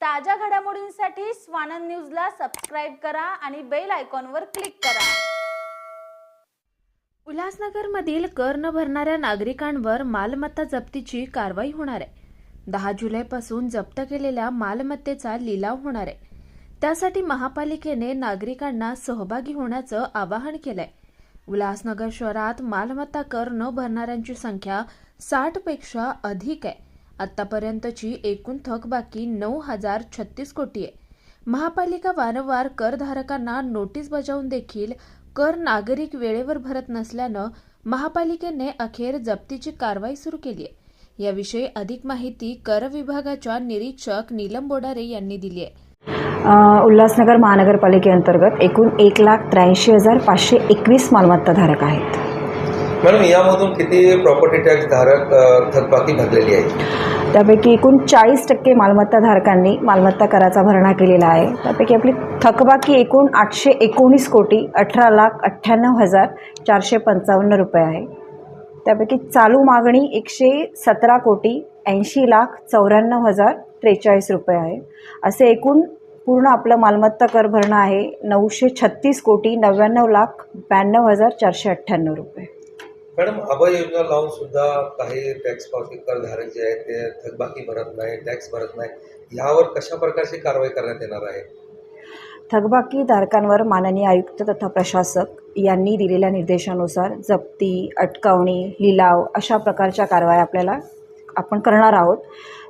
ताज्या घडामोडींसाठी स्वानंद न्यूजला सबस्क्राईब करा आणि बेल आयकॉनवर क्लिक करा. उल्हासनगरमधील कर न भरणाऱ्या नागरिकांवर मालमत्ता जप्तीची कारवाई होणार आहे. दहा जुलैपासून जप्त केलेल्या मालमत्तेचा लिलाव होणार आहे. त्यासाठी महापालिकेने नागरिकांना सहभागी होण्याचं आवाहन केलंय. उल्हासनगर शहरात मालमत्ता कर न भरणाऱ्यांची संख्या साठपेक्षा अधिक आहे. आतापर्यंतची एकूण थकबाकी नऊ हजार छत्तीस कोटी आहे. महापालिका वारंवार करधारकांना नोटीस बजावून देखील कर नागरिक वेळेवर भरत नसल्यानं महापालिकेने अखेर जप्तीची कारवाई सुरू केली आहे. याविषयी अधिक माहिती कर विभागाच्या निरीक्षक नीलम बोडारे यांनी दिली आहे. उल्हासनगर महानगरपालिकेअंतर्गत एकूण एक लाख त्र्याऐंशी हजार पाचशे एकवीस मालमत्ताधारक आहेत. मॅडम यामधून किती प्रॉपर्टी टॅक्स धारक थकबाकी भरलेली आहे त्यापैकी एकूण चाळीस टक्के मालमत्ताधारकांनी मालमत्ता कराचा भरणा केलेला आहे. त्यापैकी आपली थकबाकी एकूण आठशे एकोणीस कोटी अठरा लाख अठ्ठ्याण्णव हजार चारशे पंचावन्न रुपये आहे. त्यापैकी चालू मागणी एकशे सतरा कोटी ऐंशी लाख चौऱ्याण्णव हजार त्रेचाळीस रुपये आहे. असे एकूण पूर्ण आपलं मालमत्ता कर भरणं आहे नऊशे छत्तीस कोटी नव्याण्णव लाख ब्याण्णव हजार चारशे अठ्ठ्याण्णव रुपये. मॅडम अभय योजना लावून सुद्धा काही टॅक्स पावती करधारक जे आहेत ते थकबाकी भरत नाही टॅक्स भरत नाही. यावर कशा प्रकारची कारवाई करण्यात येणार आहे? थकबाकी धारकांवर माननीय आयुक्त तथा प्रशासक यांनी दिलेल्या निर्देशानुसार जप्ती अटकावणी लिलाव अशा प्रकारच्या कारवाया आपल्याला आपण करणार आहोत.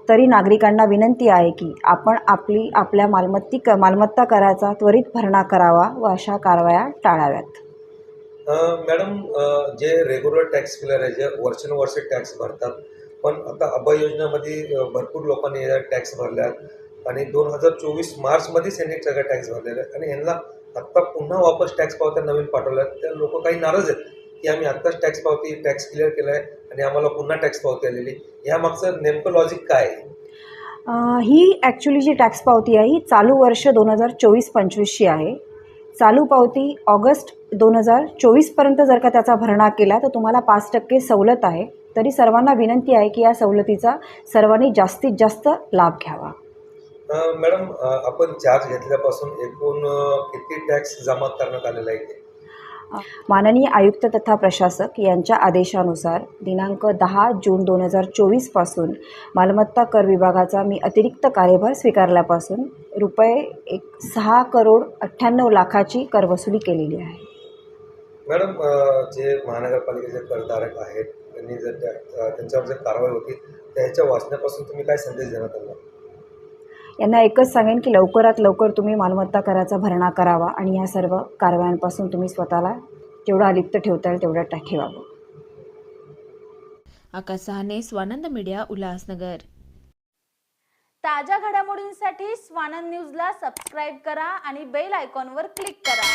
तरी नागरिकांना विनंती आहे की आपण आपली आपल्या मालमत्ती क मालमत्ता कराचा त्वरित भरणा करावा व अशा कारवाया टाळाव्यात. मॅडम जे रेग्युलर टॅक्स क्लिअर आहे जे वर्षानुवर्षे टॅक्स भरतात पण आता अभय योजनेमध्ये भरपूर लोकांनी टॅक्स भरल्यात आणि दोन हजार चोवीस मार्चमध्येच यांनी सगळ्या टॅक्स भरलेलं आहे. आणि यांना आत्ता पुन्हा वापस टॅक्स पावत्या नवीन पाठवल्यात. त्या लोक काही नाराज आहेत की आम्ही आत्ताच टॅक्स पावती टॅक्स क्लिअर केला आहे आणि आम्हाला पुन्हा टॅक्स पावती आलेली. यामागचं नेमकं लॉजिक काय आहे? ही ॲक्च्युली जी टॅक्स पावती आहे ही चालू वर्ष दोन हजार चोवीस पंचवीसची आहे. चालू पावती ऑगस्ट दोन हजार चोवीसपर्यंत जर का त्याचा भरणा केला तर तुम्हाला पाच टक्के सवलत आहे. तरी सर्वांना विनंती आहे की या सवलतीचा सर्वांनी जास्तीत जास्त लाभ घ्यावा. मॅडम आपण चार्ज घेतल्यापासून एकूण किती टॅक्स जमा करण्यात आलेला आहे? माननीय आयुक्त तथा प्रशासक यांच्या आदेशानुसार दिनांक दहा जून दोन हजार चोवीसपासून मालमत्ता कर विभागाचा मी अतिरिक्त कार्यभार स्वीकारल्यापासून रुपये एक सहा करोड अठ्ठ्याण्णव लाखाची करवसुली केलेली आहे. मॅडम जे महानगरपालिकेचे करधारक आहेत त्यांनी जर त्यांच्यावर जर कारवाई होती त्याच्या वाचण्यापासून तुम्ही काय संदेश देणार त्यांना? यांना एकच सांगेन की लवकरात लवकर तुम्ही मालमत्ता कराचा भरणा करावा आणि या सर्व कारवायांपासून तुम्ही स्वतःला जेवढं अलिप्त ठेवता येईल तेवढं ठेवावं आकाश सहाने स्वानंद मीडिया उल्हासनगर. ताज्या घडामोडींसाठी स्वानंद न्यूजला सबस्क्राईब करा आणि बेल आयकॉनवर क्लिक करा.